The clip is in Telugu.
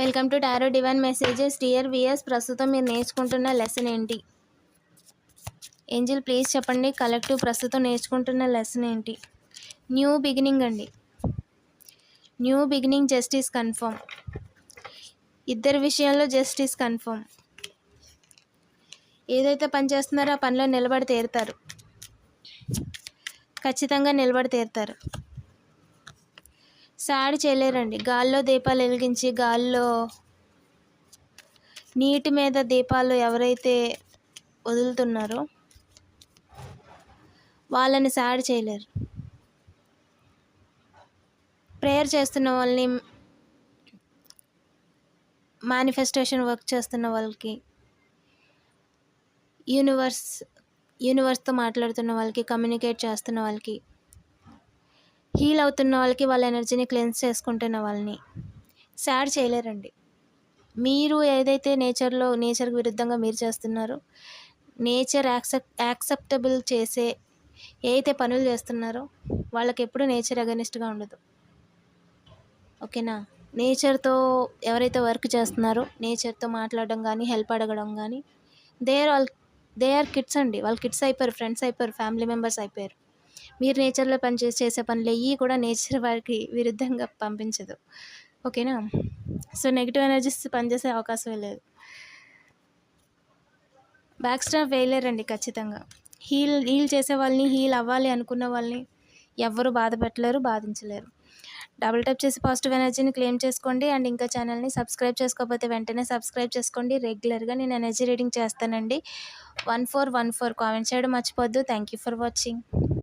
Welcome to tarot divine messages. Dear viewers ప్రస్తుతం మీరు నేర్చుకుంటున్న లెసన్ ఏంటి? ఏంజిల్ ప్లీజ్ చెప్పండి. కలెక్టివ్ ప్రస్తుతం నేర్చుకుంటున్న లెసన్ ఏంటి? న్యూ బిగినింగ్ అండి. New beginning justice confirm. ఇద్దరి విషయంలో జస్టిస్ కన్ఫర్మ్. ఏదైతే పని చేస్తున్నారో ఆ పనిలో నిలబడి తీరుతారు. ఖచ్చితంగా నిలబడి తీరుతారు. సాడి చేయలేరండి. గాల్లో దీపాలు వెలిగించి గాల్లో నీటి మీద దీపాలు ఎవరైతే వదులుతున్నారో వాళ్ళని సాడి చేయలేరు. ప్రేయర్ చేస్తున్న వాళ్ళని మేనిఫెస్టేషన్ వర్క్ చేస్తున్న వాళ్ళకి యూనివర్స్ యూనివర్స్తో మాట్లాడుతున్న వాళ్ళకి కమ్యూనికేట్ చేస్తున్న వాళ్ళకి హీల్ అవుతున్న వాళ్ళకి వాళ్ళ ఎనర్జీని క్లెన్స్ చేసుకుంటున్న వాళ్ళని. సాడ్ చేయలేరండి. మీరు ఏదైతే నేచర్లో నేచర్కి విరుద్ధంగా మీరు చేస్తున్నారో నేచర్ యాక్సెప్ట్ యాక్సెప్టబుల్ చేసే ఏదైతే పనులు చేస్తున్నారో వాళ్ళకి ఎప్పుడు నేచర్ అగనిస్ట్గా ఉండదు. ఓకేనా? నేచర్తో ఎవరైతే వర్క్ చేస్తున్నారో నేచర్తో మాట్లాడడం కానీ హెల్ప్ అడగడం కానీ they are all they are kids అండి. వాళ్ళు కిడ్స్ అయిపోయారు ఫ్రెండ్స్ అయిపోయారు ఫ్యామిలీ మెంబర్స్ అయిపోయారు. మీరు నేచర్లో పని చేసి చేసే పనులు ఎయ్యి కూడా నేచర్ వారికి విరుద్ధంగా పంపించదు. ఓకేనా? సో నెగిటివ్ ఎనర్జీస్ పనిచేసే అవకాశం లేదు. బ్యాక్ స్టాప్ వేయలేరండి ఖచ్చితంగా. హీల్ హీల్ చేసే వాళ్ళని హీల్ అవ్వాలి అనుకున్న వాళ్ళని ఎవ్వరూ బాధ పెట్టలేరు బాధించలేరు. డబుల్ టైప్ చేసి పాజిటివ్ ఎనర్జీని క్లెయిమ్ చేసుకోండి అండ్ ఇంకా ఛానల్ని సబ్స్క్రైబ్ చేసుకోకపోతే వెంటనే సబ్స్క్రైబ్ చేసుకోండి. రెగ్యులర్గా నేను ఎనర్జీ రీడింగ్ చేస్తానండి. One four one four comment చేయడం మర్చిపోద్దు థ్యాంక్ యూ ఫర్ వాచింగ్.